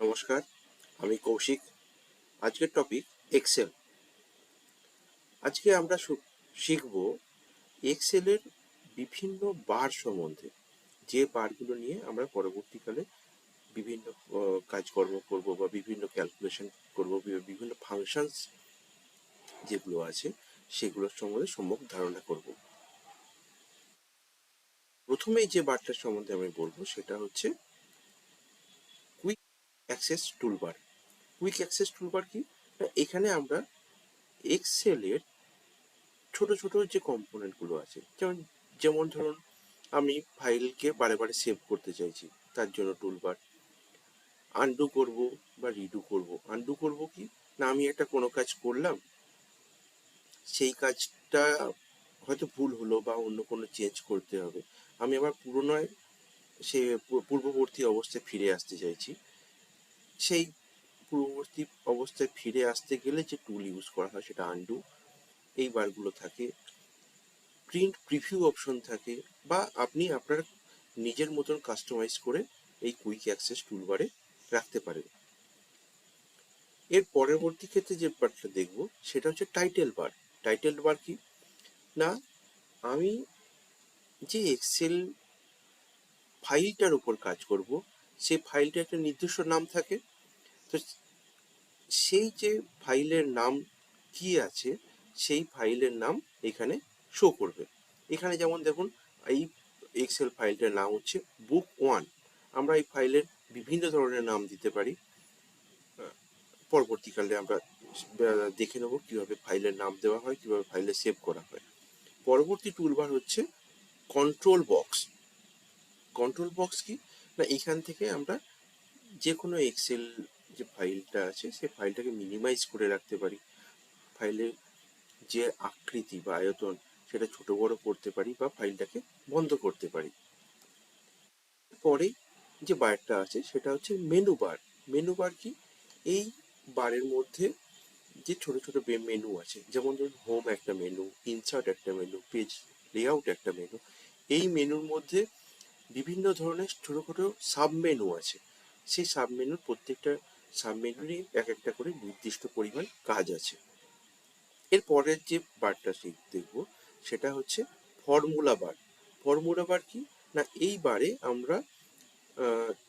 নমস্কার, আমি কৌশিক। আজকের টপিক এক্সেল আজকে আমরা শিখব এক্সেলের বিভিন্ন বার সম্বন্ধে। যে বারগুলো নিয়ে আমরা পরবর্তীকালে বিভিন্ন কাজকর্ম করব বা বিভিন্ন ক্যালকুলেশন করব বিভিন্ন ফাংশনস যেগুলো আছে, সেগুলোর সম্বন্ধে সম্যক ধারণা করব। প্রথমেই যে বারটার সম্বন্ধে আমি বলব, সেটা হচ্ছে access toolbar quick access toolbar কি? এখানে আমরা এক্সেলের ছোট ছোট যে কম্পোনেন্টগুলো আছে, যেমন যেমন ধরুন, আমি ফাইলকে বারে বারে সেভ করতে চাইছি, তার জন্য টুলবার আনডু করব বা রিডু করব। আনডু করব কি? না, আমি একটা কোনো কাজ করলাম, সেই কাজটা হয়তো ভুল হলো বা অন্য কোনো চেঞ্জ করতে হবে। আমি আবার পুরোনোয় সে পূর্ববর্তী অবস্থায় ফিরে আসতে চাইছি। সেই পূর্ববর্তী অবস্থায় ফিরে আসতে গেলে যে টুল ইউজ করা হয় সেটা আনডু এই বারগুলো থাকে। প্রিন্ট প্রিভিউ অপশন থাকে বা আপনি আপনার নিজের মতন কাস্টমাইজ করে এই কুইক অ্যাক্সেস টুলবারে রাখতে পারেন। এর পরবর্তী ক্ষেত্রে যে বারটা দেখব সেটা হচ্ছে টাইটেল বার টাইটেল বার কি? না, আমি যে এক্সেল ফাইলটার উপর কাজ করব সেই ফাইলটা একটা নির্দিষ্ট নাম থাকে। তো সেই যে ফাইলের নাম কি আছে, সেই ফাইলের নাম এখানে শো করবে। এখানে যেমন দেখুন, এই এক্সেল ফাইলটার নাম হচ্ছে বুক ওয়ান আমরা এই ফাইলের বিভিন্ন ধরনের নাম দিতে পারি। পরবর্তীকালে আমরা দেখে নেব কীভাবে ফাইলের নাম দেওয়া হয়, কীভাবে ফাইলে সেভ করা হয়। পরবর্তী টুলবার হচ্ছে কন্ট্রোল বক্স কন্ট্রোল বক্স কি? না এখান থেকে আমরা যে কোনো এক্সেল যে ফাইলটা আছে, সেই ফাইলটাকে মিনিমাইজ করে রাখতে পারি। ফাইলের যে আকৃতি বা আয়তন, সেটা ছোট বড় করতে পারি বা ফাইলটাকে বন্ধ করতে পারি। পরে যে বারটা আছে, সেটা হচ্ছে মেনু বার মেনু বার কি? এই বারের মধ্যে যে ছোট ছোট মেনু আছে, যেমন ধরুন হোম একটা মেনু ইনসার্ট একটা মেনু পেজ লেআউট একটা মেনু এই মেনুর মধ্যে বিভিন্ন ধরনের ছোট ছোট সাব মেনু আছে। সেই সাবমেনুর প্রত্যেকটা সাবমেনুরই এক একটা করে নির্দিষ্ট পরিমাণ কাজ আছে। এর পরের যে বারটা দেখব, সেটা হচ্ছে ফর্মুলা বার। ফর্মুলা বার কি? না, এই বারে আমরা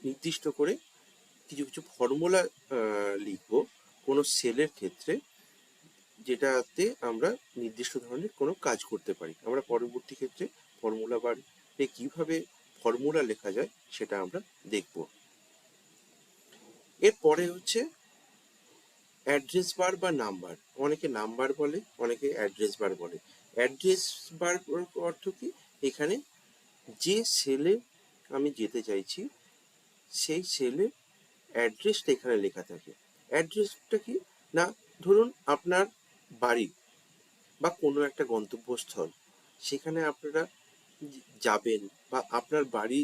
নির্দিষ্ট করে কিছু কিছু ফর্মুলা লিখব কোনো সেলের ক্ষেত্রে, যেটাতে আমরা নির্দিষ্ট ধরনের কোনো কাজ করতে পারি। আমরা পরবর্তী ক্ষেত্রে ফর্মুলা বারে কীভাবে ফর্মুলা লেখা যায়, সেটা আমরা দেখব। এরপরে হচ্ছে অ্যাড্রেস বার বা নাম্বার অনেকে নাম্বার বলে, অনেকে অ্যাড্রেস বার বলে। অ্যাড্রেস বার অর্থ কি? এখানে যে সেলে আমি যেতে চাইছি, সেই সেলে অ্যাড্রেসটা এখানে লেখা থাকে। অ্যাড্রেসটা কি? না, ধরুন আপনার বাড়ি বা কোনো একটা গন্তব্যস্থল। সেখানে আপনারা যাবেন বা আপনার বাড়ি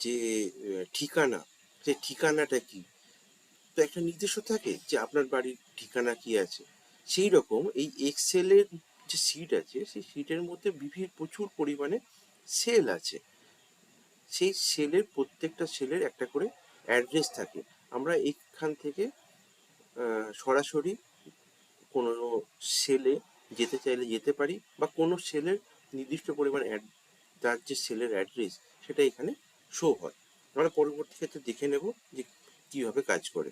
যে ঠিকানা সেই ঠিকানাটা কি? তো একটা নির্দিষ্ট থাকে যে আপনার বাড়ির ঠিকানা কি আছে। সেই রকম এই এক্সেলের যে সিট আছে, সেই সিটের মধ্যে বিভিন্ন প্রচুর পরিমাণে সেল আছে। সেই সেলের প্রত্যেকটা সেলের একটা করে অ্যাড্রেস থাকে। আমরা এখান থেকে সরাসরি কোনো সেলে যেতে চাইলে যেতে পারি বা কোনো সেলের নির্দিষ্ট পরিমাণ অ্যাড তার যে সেলের অ্যাড্রেস সেটা এখানে শো হয়। আমরা পরবর্তী ক্ষেত্রে দেখে নেব যে কীভাবে কাজ করে।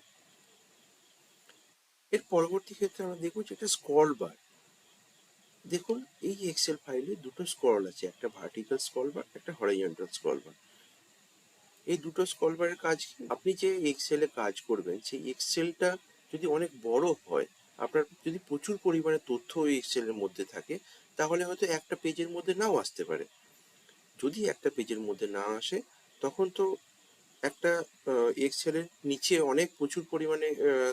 এর পরবর্তী ক্ষেত্রে আমরা দেখব যে একটা স্ক্রল বার দেখুন, এই এক্সেল ফাইলে দুটো স্ক্রল আছে, একটা ভার্টিক্যাল স্ক্রল বার একটা হরাইজন্টাল স্ক্রল বার এই দুটো স্ক্রল বারের কাজ আপনি যে এক্সেলে কাজ করবেন, সেই এক্সেলটা যদি অনেক বড় হয়, আপনার যদি প্রচুর পরিমাণে তথ্য ওই এক্সেলের মধ্যে থাকে তাহলে হয়তো একটা পেজের মধ্যে নাও আসতে পারে। যদি একটা পেজের মধ্যে না আসে, তখন তো একটা এক্সেলের নিচে অনেক প্রচুর পরিমাণে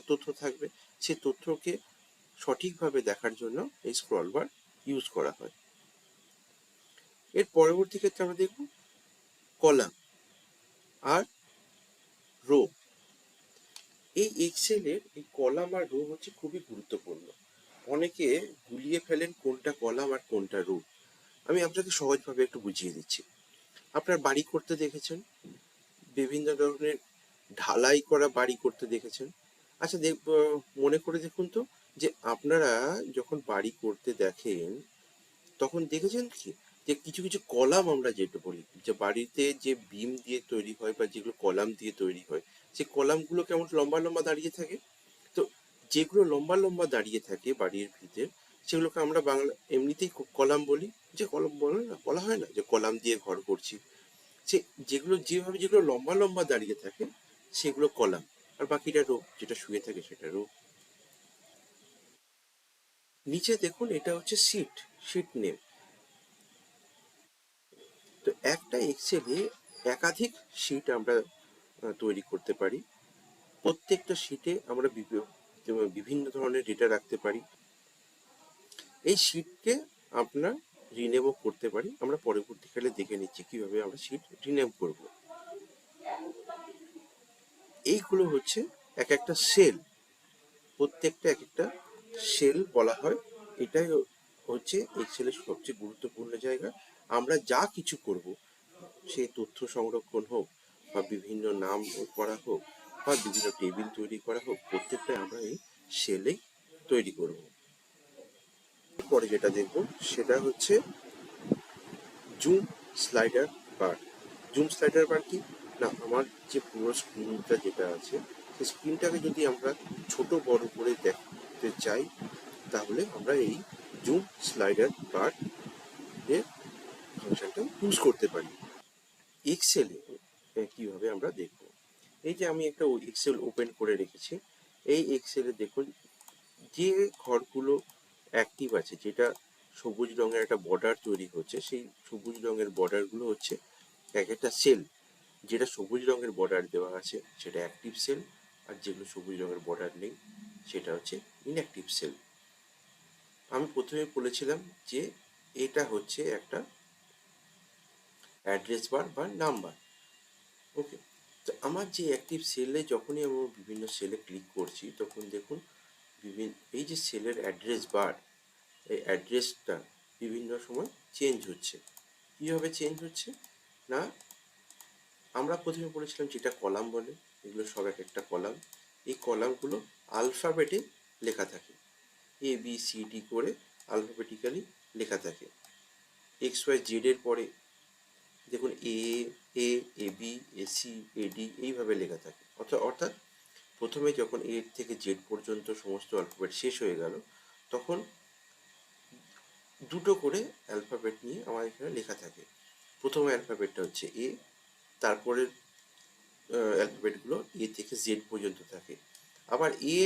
তথ্য থাকবে। সেই তথ্যকে সঠিকভাবে দেখার জন্য এই স্ক্রল বার ইউজ করা হয়। এর পরবর্তী ক্ষেত্রে আমরা দেখব কলাম আর রো এই এক্সেলের এই কলাম আর রো হচ্ছে খুবই গুরুত্বপূর্ণ। অনেকে গুলিয়ে ফেলেন কোনটা কলাম আর কোনটা রো আমি আপনাকে সহজভাবে একটু বুঝিয়ে দিচ্ছি। আপনার বাড়ি করতে দেখেছেন? বিভিন্ন ধরনের ঢালাই করা বাড়ি করতে দেখেছেন? আচ্ছা দেখ মনে করে দেখুন তো যে আপনারা যখন বাড়ি করতে দেখেন, তখন দেখেছেন কি? যে কিছু কিছু কলাম আমরা যেটা বলি, যে বাড়িতে যে বিম দিয়ে তৈরি হয় বা যেগুলো কলাম দিয়ে তৈরি হয় সেই কলামগুলো কেমন লম্বা লম্বা দাঁড়িয়ে থাকে? যেগুলো লম্বা লম্বা দাঁড়িয়ে থাকে বাড়ির ভিতরে, সেগুলোকে আমরা বাংলা, এমনিতেই কলাম বলি। যে কলম বলে না, বলা হয় না যে কলাম দিয়ে ঘর করছি। সে যেগুলো, যেভাবে যেগুলো লম্বা লম্বা দাঁড়িয়ে থাকে, সেগুলো কলাম। আর বাকিটা রোগ যেটা শুয়ে থাকে সেটা রোগ নিচে দেখুন, এটা হচ্ছে সিট সিট নেম তো একটা এক্সেলে একাধিক সিট আমরা তৈরি করতে পারি। প্রত্যেকটা সিটে আমরা বিভিন্ন ধরনের ডেটা রাখতে পারি। এই শিটকে আমরা রিনেমও করতে পারি। আমরা পরবর্তীকালে দেখে নিচ্ছি কীভাবে আমরা শিট রিনেম করব। এইগুলো হচ্ছে এক একটা সেল প্রত্যেকটা এক একটা সেল বলা হয়। এটাই হচ্ছে এই সেলের সবচেয়ে গুরুত্বপূর্ণ জায়গা। আমরা যা কিছু করব সেই তথ্য সংরক্ষণ হোক বা বিভিন্ন নাম করা হোক বা বিভিন্ন টেবিল তৈরি করা হোক, প্রত্যেকটা আমরা এই সেলেই তৈরি করব। পরে যেটা দেখব, সেটা হচ্ছে zoom slider bar zoom slider bar কি? না, আমার যে পুরো স্ক্রিনটা যেটা আছে, সেই স্ক্রিনটাকে যদি আমরা ছোট বড় করে দেখতে চাই, তাহলে আমরা এই জুম স্লাইডার বার এর ফাংশনটা ইউজ করতে পারি। এক্সেলে কীভাবে আমরা দেখব? এই যে আমি একটা এক্সেল ওপেন করে রেখেছি, এই এক্সেলে দেখুন, যে ঘরগুলো অ্যাক্টিভ আছে, যেটা সবুজ রঙের একটা বর্ডার তৈরি হচ্ছে, সেই সবুজ রঙের বর্ডারগুলো হচ্ছে এক একটা সেল যেটা সবুজ রঙের বর্ডার দেওয়া আছে, সেটা অ্যাক্টিভ সেল আর যেগুলো সবুজ রঙের বর্ডার নেই, সেটা হচ্ছে ইনঅ্যাক্টিভ সেল আমি প্রথমে বলেছিলাম যে এটা হচ্ছে একটা অ্যাড্রেস বার বা নাম্বার ওকে তো আমার যে অ্যাক্টিভ সেলে যখনই আমি বিভিন্ন সেলে ক্লিক করছি, তখন দেখুন বিভিন্ন এই যে সেলের অ্যাড্রেস বার এই অ্যাড্রেসটা বিভিন্ন সময় চেঞ্জ হচ্ছে। কীভাবে চেঞ্জ হচ্ছে? না, আমরা প্রথমে বলেছিলাম যেটা কলাম বলে, এগুলো সব এক একটা কলাম এই কলামগুলো আলফাবেটে লেখা থাকে। এ বি সি ডি করে আলফাবেটিক্যালি লেখা থাকে। এক্স ওয়াই জেড এর পরে দেখুন A A A, B, A, C, A, D এইভাবে লেখা থাকে। অর্থাৎ অর্থাৎ প্রথমে যখন এ থেকে জেড পর্যন্ত সমস্ত অ্যালফাবেট শেষ হয়ে গেল, তখন দুটো করে অ্যালফাবেট নিয়ে আমার এখানে লেখা থাকে। প্রথম অ্যালফাবেটটা হচ্ছে এ তারপরের অ্যালফাবেটগুলো এ থেকে জেড পর্যন্ত থাকে। আবার এ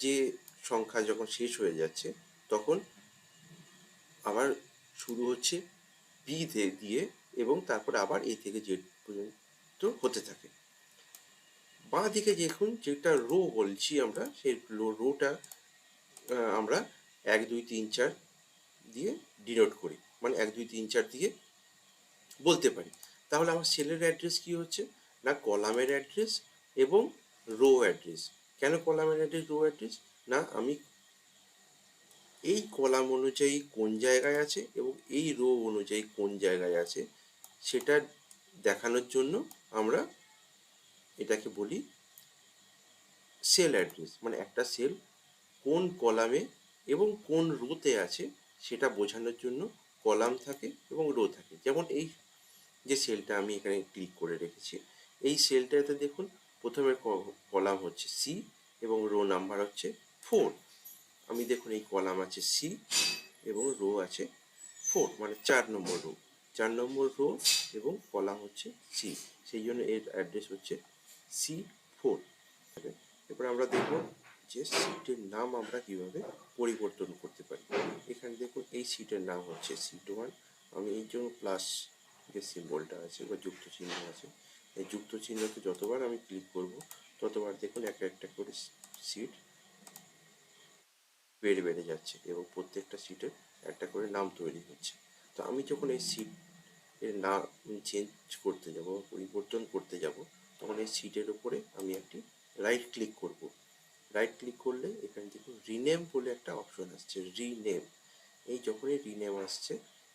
যে সংখ্যা যখন শেষ হয়ে যাচ্ছে, তখন আবার শুরু হচ্ছে বি দিয়ে এবং তারপর আবার এ থেকে জেড পর্যন্ত হতে থাকে। বাঁ দিকে দেখুন যেটা রো বলছি আমরা, সেই রোটা আমরা এক, দুই, তিন, চার দিয়ে ডিনোট করি। মানে এক, দুই, তিন, চার দিয়ে বলতে পারি। তাহলে আমার সেলের অ্যাড্রেস কি হচ্ছে? না কলামের অ্যাড্রেস এবং রো অ্যাড্রেস কেন কলামের অ্যাড্রেস রো অ্যাড্রেস না আমি এই কলাম অনুযায়ী কোন জায়গায় আছে এবং এই রো অনুযায়ী কোন জায়গায় আছে সেটা দেখানোর জন্য আমরা এটাকে বলি সেল অ্যাড্রেস মানে একটা সেল কোন কলামে এবং কোন রোতে আছে সেটা বোঝানোর জন্য কলাম থাকে এবং রো থাকে। যেমন এই যে সেলটা আমি এখানে ক্লিক করে রেখেছি, এই সেলটাতে দেখুন প্রথমে কলাম হচ্ছে সি এবং রো নাম্বার হচ্ছে ফোর আমি দেখুন এই কলাম আছে সি এবং রো আছে ফোর মানে চার নম্বর রো। চার নম্বর রো এবং কলাম হচ্ছে সি সেই জন্য এর অ্যাড্রেস হচ্ছে সি ফোর এরপর আমরা দেখব যে সিটের নাম আমরা কীভাবে পরিবর্তন করতে পারি। এখানে দেখুন এই সিটের নাম হচ্ছে সিট ওয়ান আমি এই জন্য প্লাস যে সিম্বলটা আছে বা যুক্ত চিহ্ন আছে, এই যুক্ত চিহ্নতে যতবার আমি ক্লিক করব, ততবার দেখুন একটা একটা করে সিট বেড়ে বেড়ে যাচ্ছে এবং প্রত্যেকটা সিটের একটা করে নাম তৈরি হচ্ছে। তো আমি যখন এই সিট এর নাম চেঞ্জ করতে যাব, পরিবর্তন করতে যাব, তখন এই সিটের উপরে আমি একটি রাইট ক্লিক করব। রাইট ক্লিক করলে এখানে দেখুন রিনেম বলে একটা অপশন আসছে রিনেম এই যখনই রিনেম আসছে,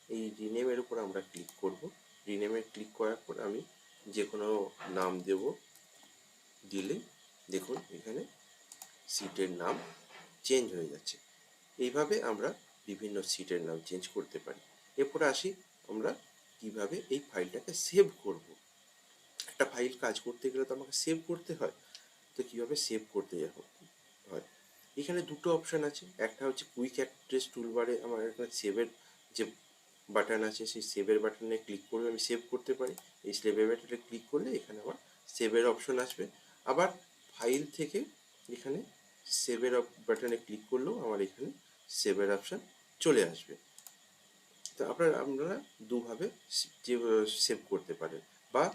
এই রিনেমের উপর আমরা ক্লিক করব। রিনেমে ক্লিক করার পর আমি যে কোনো নাম দেব, দিলে দেখুন এখানে সিটের নাম চেঞ্জ হয়ে যাচ্ছে। এইভাবে আমরা বিভিন্ন সিটের নাম চেঞ্জ করতে পারি। এরপরে আসি আমরা কীভাবে এই ফাইলটাকে সেভ করব? একটা ফাইল কাজ করতে গেলে তো আমাকে সেভ করতে হয়। তো কীভাবে সেভ করতে যাব? হয়। এখানে দুটো অপশান আছে। একটা হচ্ছে কুইক অ্যাড্রেস টুলবারে আমার এখানে সেভের যে বাটন আছে, সেই সেভের বাটনে ক্লিক করে আমি সেভ করতে পারি। এই সেভের বাটনে ক্লিক করলে এখানে আমার সেভের অপশন আসবে। আবার ফাইল থেকে এখানে সেভের বাটনে ক্লিক করলেও আমার এখানে সেভের অপশান চলে আসবে। আপনারা আপনারা দুভাবে সেভ করতে পারেন। বা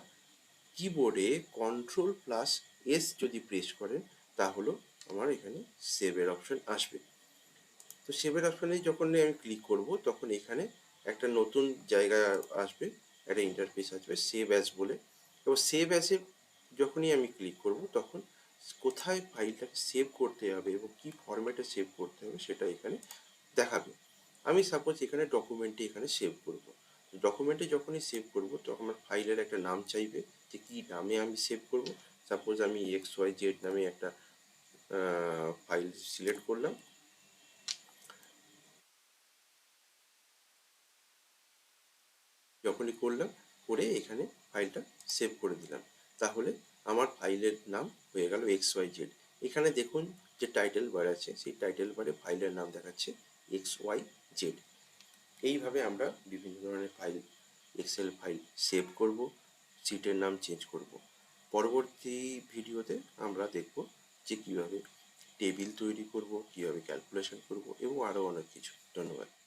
কিবোর্ডে কন্ট্রোল প্লাস এস যদি প্রেস করেন তাহলে আমার এখানে সেভের অপশন আসবে। তো সেভের অপশনে যখন আমি ক্লিক করব, তখন এখানে একটা নতুন জায়গা আসবে, একটা ইন্টারফেস আসবে সেভ অ্যাজ বলে। এবং সেভ অ্যাজে যখনই আমি ক্লিক করব, তখন কোথায় ফাইলটাকে সেভ করতে হবে এবং কি ফরম্যাটে সেভ করতে হবে, সেটা এখানে দেখাবে। আমি সাপোজ এখানে ডকুমেন্টে এখানে সেভ করব। ডকুমেন্টে যখনই সেভ করব, তখন আমার ফাইলের একটা নাম চাইবে যে কী নামে আমি সেভ করব। সাপোজ আমি এক্স ওয়াই জেড নামে একটা ফাইল সিলেক্ট করলাম। যখনই করলাম, করে এখানে ফাইলটা সেভ করে দিলাম। তাহলে আমার ফাইলের নাম হয়ে গেল এক্স ওয়াই জেড এখানে দেখুন যে টাইটেল বার আছে, সেই টাইটেল বারে ফাইলের নাম দেখাচ্ছে এক্স ওয়াই জেড। এইভাবে আমরা বিভিন্ন ধরনের ফাইল এক্সেল ফাইল সেভ করব সিটের নাম চেঞ্জ করব। পরবর্তী ভিডিওতে আমরা দেখব যে কীভাবে টেবিল তৈরি করব, কীভাবে ক্যালকুলেশন করব এবং আরও অনেক কিছু। ধন্যবাদ।